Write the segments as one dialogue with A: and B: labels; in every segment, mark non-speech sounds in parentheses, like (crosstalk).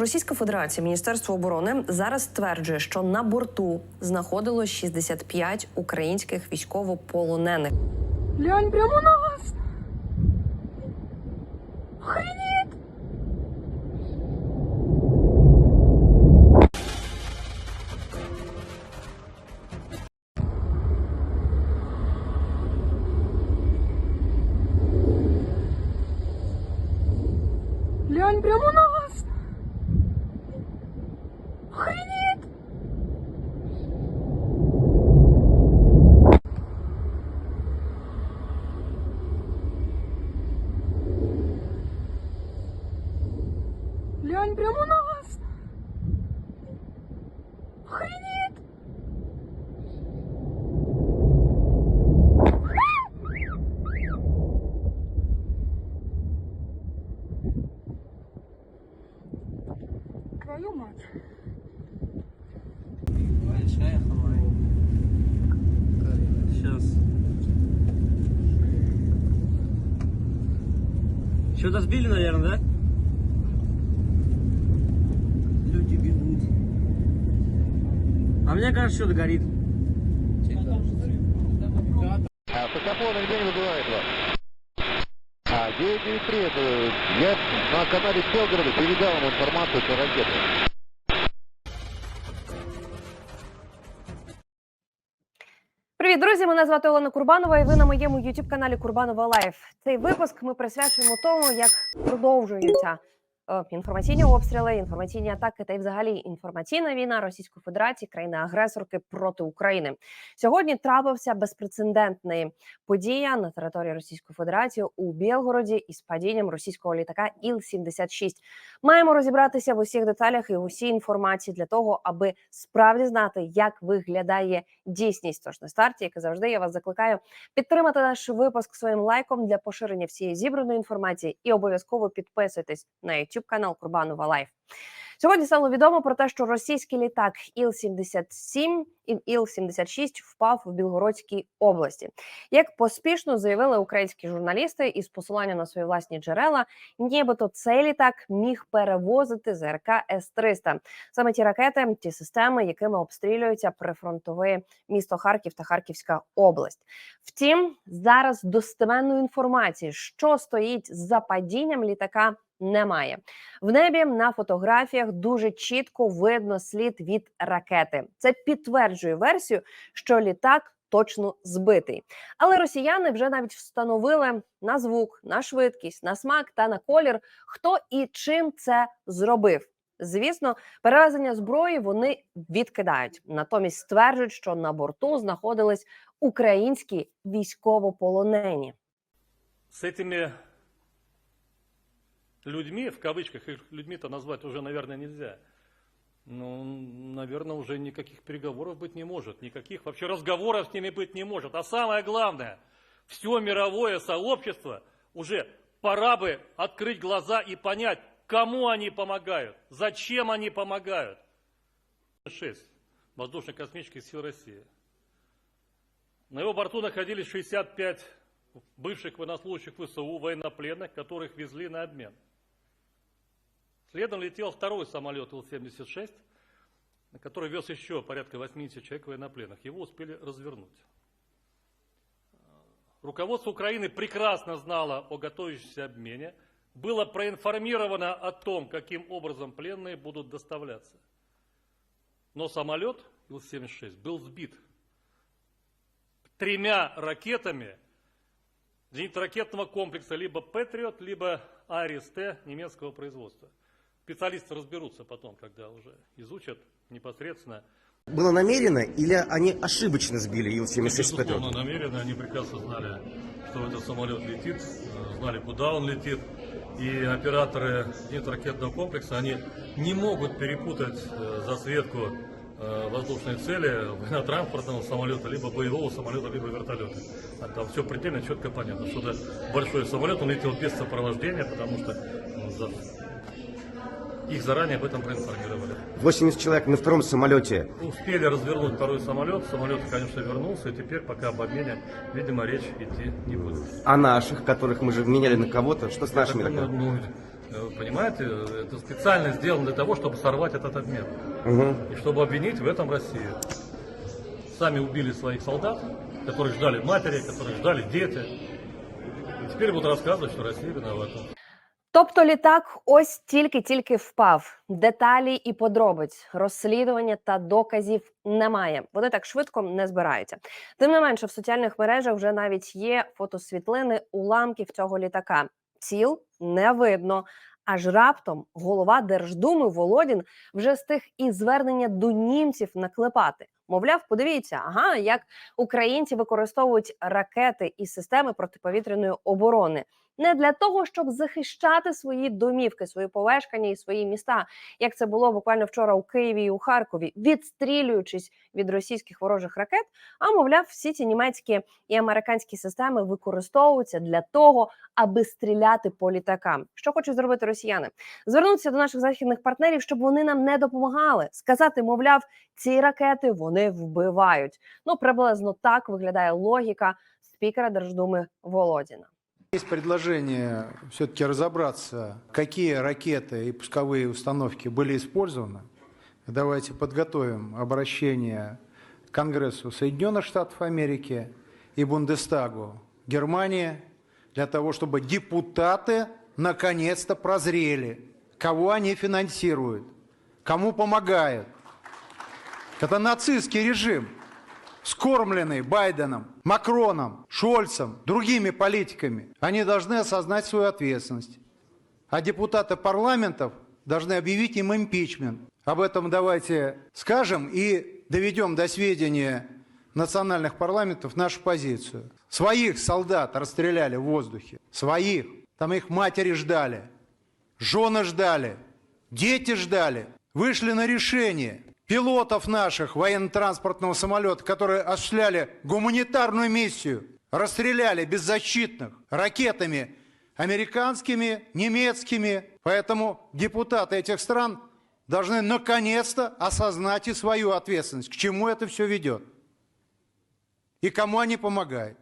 A: Російська Федерація, Міністерство оборони зараз стверджує, що на борту знаходилось 65 українських військовополонених.
B: Глянь прямо на вас. Охренеть!
C: Что-то сбили, наверное, да? Люди бегут. А мне кажется, что-то горит.
D: А саксофона где не выбивает вас? А, 993, это я на канале Белгорода передал вам информацию про ракеты.
A: Мене звати Олена Курбанова, і ви на моєму youtube каналі Курбанова Лайф. Цей випуск ми присвячуємо тому, як продовжуються інформаційні обстріли, інформаційні атаки та й взагалі інформаційна війна Російської Федерації, країни-агресорки проти України. Сьогодні трапився безпрецедентний подія на території Російської Федерації у Білгороді із падінням російського літака Іл-76. Маємо розібратися в усіх деталях і усій інформації для того, аби справді знати, як виглядає дійсність. Тож на старті, як і завжди, я вас закликаю підтримати наш випуск своїм лайком для поширення всієї зібраної інформації і обов'язково підписуйтесь на YouTube канал Курбанова Лайф. Сьогодні стало відомо про те, що російський літак Іл-77 і Іл-76 впав в Білгородській області. Як поспішно заявили українські журналісти із посилання на свої власні джерела, нібито цей літак міг перевозити ЗРК С-300. Саме ті ракети, ті системи, якими обстрілюється прифронтове місто Харків та Харківська область. Втім, зараз достеменної інформації, що стоїть за падінням літака. Немає в небі на фотографіях дуже чітко видно слід від ракети. Це підтверджує версію, що літак точно збитий. Але росіяни вже навіть встановили на звук, на швидкість, на смак та на колір, хто і чим це зробив. Звісно, перевезення зброї вони відкидають. Натомість стверджують, що на борту знаходились українські військовополонені.
E: с этими людьми, в кавычках, их людьми-то назвать уже, наверное, нельзя. Ну, наверное, уже никаких переговоров быть не может, никаких вообще разговоров с ними быть не может. А самое главное, все мировое сообщество уже пора бы открыть глаза и понять, кому они помогают, зачем они помогают. 6. Воздушно-космических сил России. На его борту находились 65 бывших военнослужащих ВСУ, военнопленных, которых везли на обмен. Следом летел второй самолет Ил-76, на который вез еще порядка 80 человек военнопленных. Его успели развернуть. Руководство Украины прекрасно знало о готовящемся обмене, было проинформировано о том, каким образом пленные будут доставляться. Но самолет Ил-76 был сбит тремя ракетами зенитно-ракетного комплекса либо «Патриот», либо «Арис-Т» немецкого производства. Специалисты разберутся потом, когда уже изучат непосредственно.
F: Было намеренно или они ошибочно сбили Ил-76
E: Безусловно,
F: Патриот?
E: намеренно, они прекрасно знали, что этот самолет летит, знали, куда он летит. И операторы зенитно-ракетного комплекса, они не могут перепутать э, засветку э, воздушной цели военно-транспортного самолета, либо боевого самолета, либо вертолета. А Там все предельно четко понятно, что это большой самолет, он летел без сопровождения, потому что ну, за- их заранее об этом проинформировали.
F: 80 человек на втором самолете.
E: Успели развернуть второй самолет, самолет, конечно, вернулся, и теперь пока об обмене, видимо, речь идти не будет.
F: А наших, которых мы же меняли на кого-то, что с нашими тогда?
E: ну, Э, Понимаете, это специально сделано для того, чтобы сорвать этот обмен.
F: Мгм.
E: И чтобы обвинить в этом Россию. Сами убили своих солдат, которых ждали матери, которых ждали дети. И теперь будут рассказывать, что Россия виновата.
A: Тобто літак ось тільки-тільки впав. Деталі і подробиць, розслідування та доказів немає. Вони так швидко не збираються. Тим не менше, в соціальних мережах вже навіть є фотосвітлини уламків цього літака. Ціл не видно. Аж раптом голова Держдуми Володін вже встиг і звернення до німців наклепати. Мовляв, подивіться, ага, як українці використовують ракети і системи протиповітряної оборони не для того, щоб захищати свої домівки, свої помешкання і свої міста, як це було буквально вчора у Києві і у Харкові, відстрілюючись від російських ворожих ракет. А мовляв, всі ці німецькі і американські системи використовуються для того, аби стріляти по літакам. Що хочуть зробити росіяни? Звернутися до наших західних партнерів, щоб вони нам не допомагали. Сказати, мовляв, ці ракети вони вбивають. Ну приблизно так виглядає логіка спікера Держдуми Володіна.
G: Есть предложение все-таки разобраться, какие ракеты и пусковые установки были использованы. Давайте подготовим обращение к Конгрессу Соединенных Штатов Америки и Бундестагу Германии для того, чтобы депутаты наконец-то прозрели, кого они финансируют, кому помогают. Это нацистский режим, скормленный Байденом, Макроном, Шольцем, другими политиками. Они должны осознать свою ответственность. А депутаты парламентов должны объявить им импичмент. Об этом давайте скажем и доведем до сведения национальных парламентов нашу позицию. Своих солдат расстреляли в воздухе. Своих. Там их матери ждали. Жены ждали. Дети ждали. Вышли на решение. Пилотов наших военно-транспортного самолета, которые осуществляли гуманитарную миссию, расстреляли беззащитных ракетами американскими, немецкими. Поэтому депутаты этих стран должны наконец-то осознать и свою ответственность, к чему это все ведет и кому они помогают.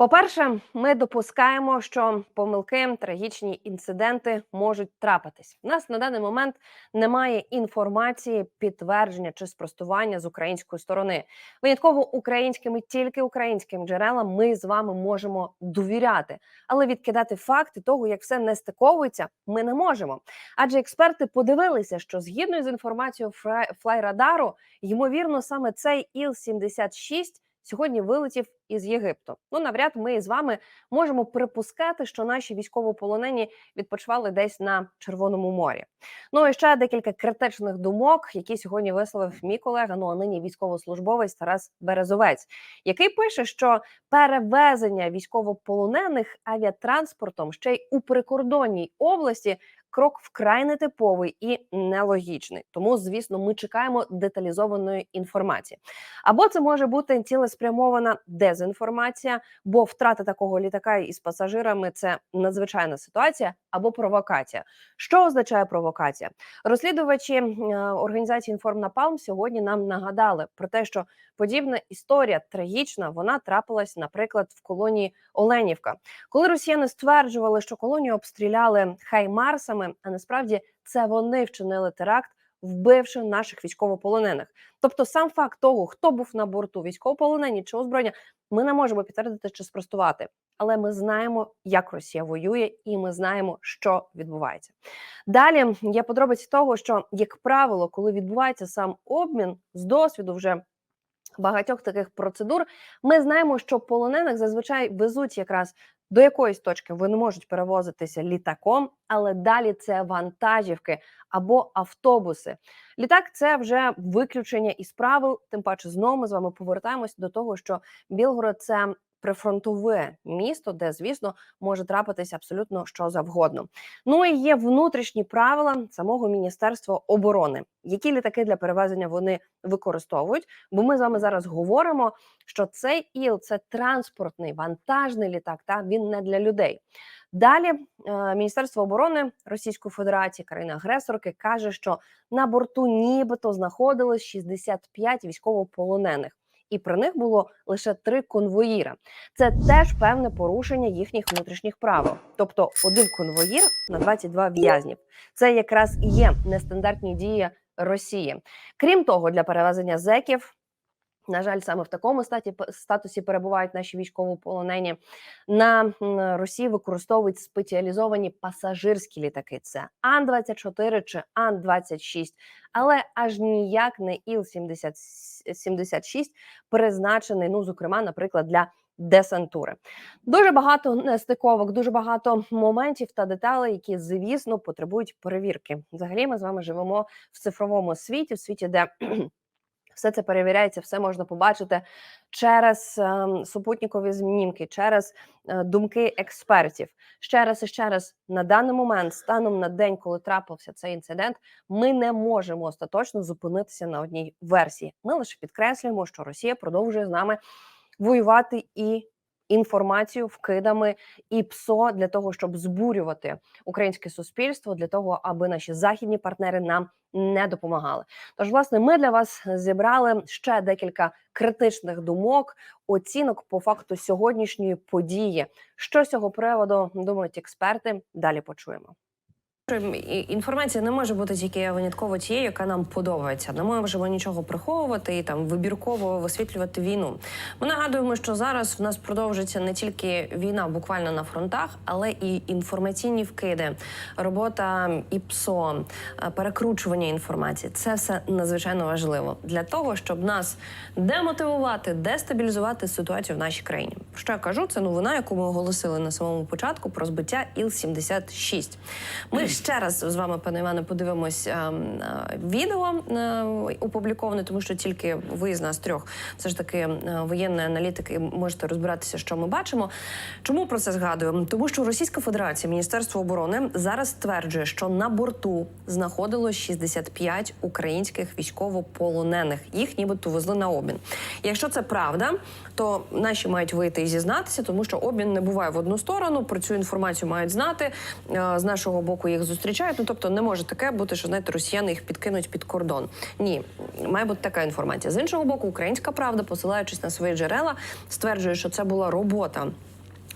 A: По-перше, ми допускаємо, що помилки, трагічні інциденти можуть трапитись. У нас на даний момент немає інформації, підтвердження чи спростування з української сторони. Винятково українськими, тільки українським джерелам ми з вами можемо довіряти, але відкидати факти того, як все не стиковується, ми не можемо. Адже експерти подивилися, що згідно з інформацією флайрадару, ймовірно, саме цей Іл-76 сьогодні вилетів із Єгипту. Ну навряд ми з вами можемо припускати, що наші військовополонені відпочивали десь на Червоному морі. Ну і ще декілька критичних думок, які сьогодні висловив мій колега, ну а нині військовослужбовець Тарас Березовець, який пише, що перевезення військовополонених авіатранспортом ще й у прикордонній області. Крок вкрай нетиповий і нелогічний. Тому, звісно, ми чекаємо деталізованої інформації. Або це може бути цілеспрямована дезінформація, бо втрата такого літака із пасажирами це надзвичайна ситуація або провокація. Що означає провокація? Розслідувачі е, організації «Інформнапалм» сьогодні нам нагадали про те, що подібна історія трагічна вона трапилась, наприклад, в колонії Оленівка, коли росіяни стверджували, що колонію обстріляли хаймарсами, а насправді це вони вчинили теракт. Вбивши наших військовополонених, тобто сам факт того, хто був на борту військовополонені чи озброєння, ми не можемо підтвердити чи спростувати, але ми знаємо, як Росія воює, і ми знаємо, що відбувається. Далі є подробиці того, що як правило, коли відбувається сам обмін з досвіду вже. Багатьох таких процедур ми знаємо, що полонених зазвичай везуть якраз до якоїсь точки вони можуть перевозитися літаком, але далі це вантажівки або автобуси. Літак це вже виключення із правил. Тим паче, знову ми з вами повертаємось до того, що Білгород це прифронтове місто, де, звісно, може трапитися абсолютно що завгодно. Ну і є внутрішні правила самого міністерства оборони, які літаки для перевезення вони використовують. Бо ми з вами зараз говоримо, що цей іл це транспортний вантажний літак. Та він не для людей. Далі е, Міністерство оборони Російської Федерації, країни-агресорки, каже, що на борту нібито знаходилось 65 військовополонених. І при них було лише три конвоїра. Це теж певне порушення їхніх внутрішніх правил. Тобто один конвоїр на 22 в'язнів. Це якраз і є нестандартні дії Росії. Крім того, для перевезення зеків. На жаль, саме в такому статі статусі перебувають наші військовополонені. На Росії використовують спеціалізовані пасажирські літаки. Це Ан-24 чи Ан-26, але аж ніяк не Іл-76, призначений, ну зокрема, наприклад, для десантури. Дуже багато нестиковок, дуже багато моментів та деталей, які, звісно, потребують перевірки. Взагалі, ми з вами живемо в цифровому світі, в світі, де все це перевіряється, все можна побачити через ем, супутникові знімки, через е, думки експертів. Ще раз і ще раз на даний момент, станом на день, коли трапився цей інцидент, ми не можемо остаточно зупинитися на одній версії. Ми лише підкреслюємо, що Росія продовжує з нами воювати і інформацію вкидами і ПСО для того, щоб збурювати українське суспільство, для того, аби наші західні партнери нам не допомагали. Тож, власне, ми для вас зібрали ще декілька критичних думок, оцінок по факту сьогоднішньої події. Що з цього приводу думають експерти? Далі почуємо. Інформація не може бути тільки винятково тією, яка нам подобається. Не можемо нічого приховувати і там вибірково висвітлювати війну. Ми нагадуємо, що зараз в нас продовжується не тільки війна буквально на фронтах, але і інформаційні вкиди, робота і ПСО, е, перекручування інформації. Це все надзвичайно важливо для того, щоб нас демотивувати, дестабілізувати ситуацію в нашій країні. Що я кажу, це новина, яку ми оголосили на самому початку про збиття Іл-76. Ми ще раз з вами, пане Іване, подивимось е, е, відео е, опубліковане, тому що тільки ви з нас трьох, все ж таки, е, воєнні аналітики, можете розбиратися, що ми бачимо. Чому про це згадуємо? Тому що Російська Федерація, Міністерство оборони зараз стверджує, що на борту знаходилось 65 українських військовополонених. Їх нібито везли на обмін. Якщо це правда, то наші мають вийти і зізнатися, тому що обмін не буває в одну сторону. Про цю інформацію мають знати. З нашого боку їх зустрічають. Ну тобто не може таке бути, що знаєте, росіяни їх підкинуть під кордон. Ні, має бути така інформація. З іншого боку, українська правда, посилаючись на свої джерела, стверджує, що це була робота.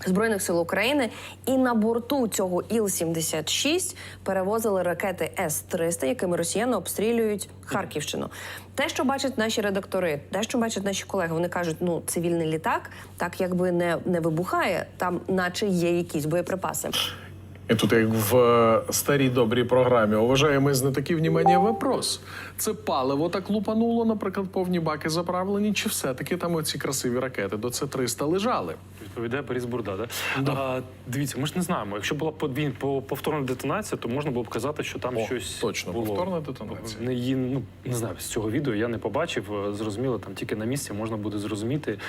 A: Збройних сил України і на борту цього Іл-76 перевозили ракети С-300, якими росіяни обстрілюють Харківщину. Те, що бачать наші редактори, те, що бачать наші колеги, вони кажуть, ну цивільний літак так якби не, не вибухає, там, наче є якісь боєприпаси.
H: І тут, як в старой старій добрій програмі, уважаємо знатоки, внимание, вопрос. Це паливо так лупануло, наприклад, повні баки заправлені, чи все-таки там оці красиві ракети до С-300 лежали?
I: Відповідає Борис Бурда, да? А, дивіться, ми ж не знаємо. Якщо була подвійна по- повторна детонація, то можна було б казати, що там
H: О,
I: щось
H: точно,
I: було.
H: повторна детонація.
I: Не, її, ну, не знаю, з цього відео я не побачив. е, Зрозуміло, там тільки на місці можна буде зрозуміти.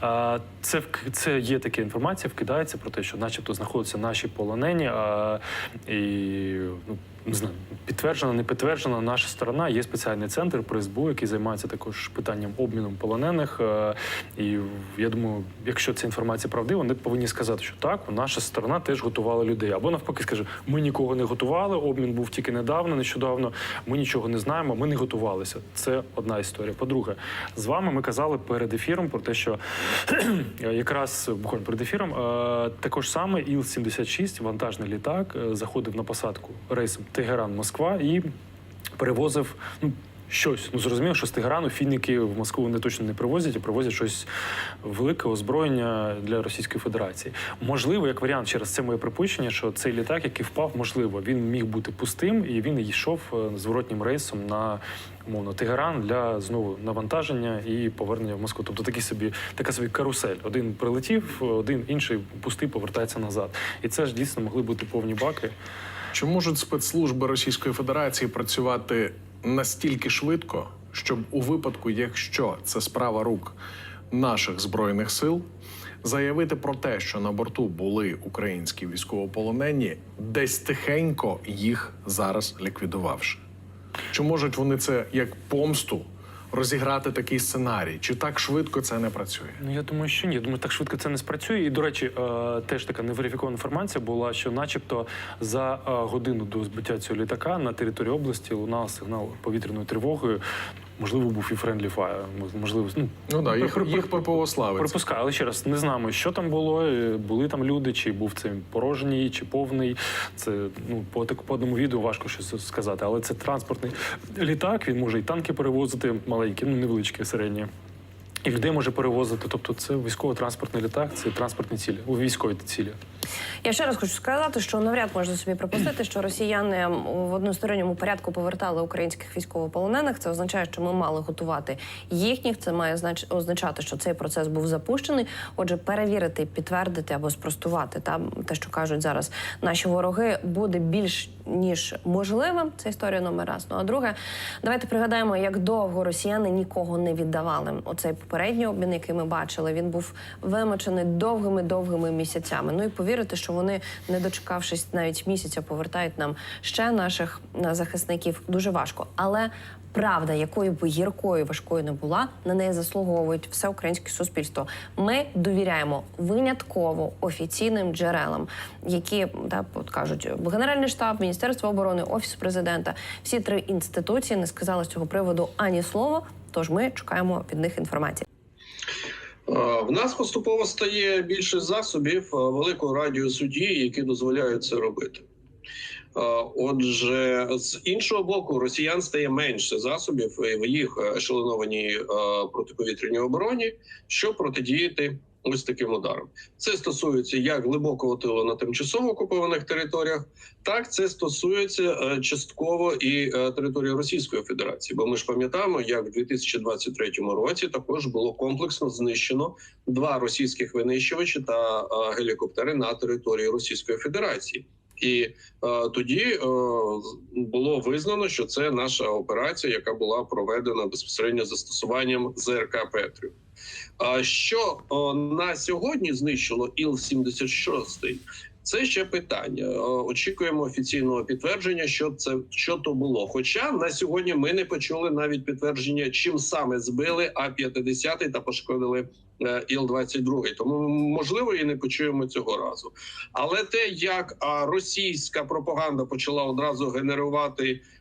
I: А, це, це є така інформація, вкидається про те, що начебто знаходяться наші полонені. А, і, ну, не знаю, підтверджена, не підтверджена наша сторона. Є спеціальний центр при СБУ, який займається також питанням обміном полонених. Е, І я думаю, якщо ця інформація правдива, вони повинні сказати, що так, наша сторона теж готувала людей. Або навпаки, скаже, ми нікого не готували. Обмін був тільки недавно, нещодавно. Ми нічого не знаємо. Ми не готувалися. Це одна історія. По-друге, з вами ми казали перед ефіром про те, що (clears throat) якраз буквально перед ефіром е, також саме Іл-76, вантажний літак, е, заходив на посадку рейсом Тегеран-Москва і перевозив. Ну, Щось ну зрозуміло, що з Тегерану фініки в Москву вони точно не привозять, а привозять щось велике озброєння для Російської Федерації. Можливо, як варіант, через це моє припущення, що цей літак, який впав, можливо, він міг бути пустим, і він йшов е, зворотнім рейсом на умовно Тегеран для знову навантаження і повернення в Москву. Тобто такий собі така собі карусель. Один прилетів, один інший пустий повертається назад. І це ж дійсно могли бути повні баки.
H: Чи можуть спецслужби Російської Федерації працювати настільки швидко, щоб у випадку, якщо це справа рук наших збройних сил, заявити про те, що на борту були українські військовополонені, десь тихенько їх зараз ліквідувавши? Чи можуть вони це як помсту розіграти такий сценарій? Чи так швидко це не працює?
I: Ну я думаю, що ні. Я думаю, так швидко це не спрацює. І до речі, е, теж така неверифікована інформація була, що, начебто, за е, годину до збиття цього літака на території області лунав сигнал повітряною тривогою. Можливо, був і Friendly Fire, можливо, ну,
H: Ну да, їх, їх ППО славиться.
I: Припускаю, але ще раз не знаємо, що там було. е, Були там люди, чи був це порожній, чи повний. Це ну по так по одному відео важко щось сказати. Але це транспортний літак. Він може і танки перевозити маленькі, ну невеличкі, середні. І людей може перевозити. Тобто це військово-транспортний літак, це транспортні цілі, у військові цілі.
A: Я ще раз хочу сказати, що навряд можна собі припустити, що росіяни в односторонньому порядку повертали українських військовополонених. Це означає, що ми мали готувати їхніх. Це має знач... означати, що цей процес був запущений. Отже, перевірити, підтвердити або спростувати там те, що кажуть зараз наші вороги, буде більш ніж можливим. Це історія номер раз. Ну а друге, давайте пригадаємо, як довго росіяни нікого не віддавали. Оцей попередній обмін, який ми бачили, він був вимочений довгими довгими місяцями. Ну і повірити, що вони, не дочекавшись навіть місяця, повертають нам ще наших е, захисників. Дуже важко, але. Правда, якою би гіркою важкою не була, на неї заслуговують все українське суспільство. Ми довіряємо винятково офіційним джерелам, які да, от кажуть Генеральний штаб, Міністерство оборони, Офіс президента. Всі три інституції не сказали з цього приводу ані слова. Тож ми чекаємо від них інформації.
J: Е, В нас поступово стає більше засобів е, великого радіусу дії, які дозволяють це робити. Е, Отже, з іншого боку, росіян стає менше засобів в їх ешелонованій протиповітряній обороні, щоб протидіяти ось таким ударам. Це стосується як глибокого тилу на тимчасово окупованих територіях, так це стосується е, частково і е, території Російської Федерації. Бо ми ж пам'ятаємо, як в 2023 році також було комплексно знищено два російських винищувачі та е, гелікоптери на території Російської Федерації. І е, тоді е, було визнано, що це наша операція, яка була проведена безпосередньо застосуванням ЗРК Петрів. А що на сьогодні знищило Іл-76? Це ще питання. Очікуємо офіційного підтвердження, що це що то було. Хоча на сьогодні ми не почули навіть підтвердження, чим саме збили А-50 та пошкодили е, Іл-22. Тому можливо і не почуємо цього разу. Але те, як російська пропаганда почала одразу генерувати а,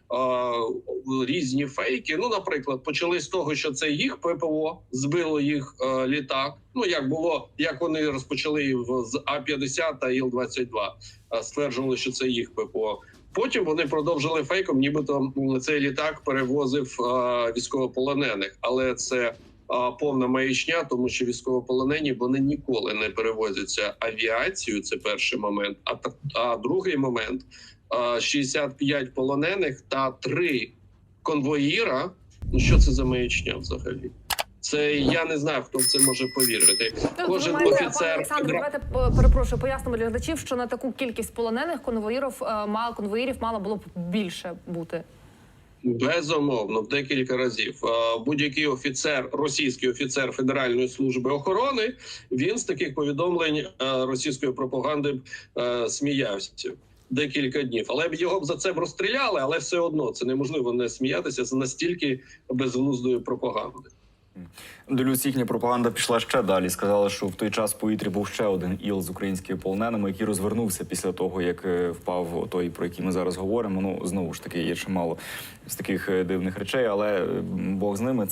J: різні фейки. Ну, наприклад, почали з того, що це їх ППО збило їх літак. Ну як було, як вони розпочали з А-50 та Іл-22, а, стверджували, що це їх ППО. Потім вони продовжили фейком, нібито цей літак перевозив військовополонених, але це повна маячня, тому що військовополонені вони ніколи не перевозяться авіацією. Це перший момент. А а другий момент а, 65 полонених та 3 конвоїра. Ну що це за маячня взагалі? Це я не знаю, хто в це може повірити. Кожен
K: Пане
J: офіцер
K: Олександр, давайте перепрошую, пояснимо для глядачів, що на таку кількість полонених конвоїрів е, мало конвоїрів мало було б більше бути.
J: Безумовно, в декілька разів Е, будь-який офіцер, російський офіцер Федеральної служби охорони, він з таких повідомлень е, російської пропаганди е, сміявся декілька днів. Але б його б за це б розстріляли, але все одно це неможливо не сміятися з настільки безглуздої пропаганди.
L: Долюсь їхня пропаганда пішла ще далі. Сказали, що в той час в повітрі був ще один іл з українськими полоненими, який розвернувся після того, як е, впав той, про який ми зараз говоримо. Ну знову ж таки, є чимало з таких е, дивних речей, але Бог з ними.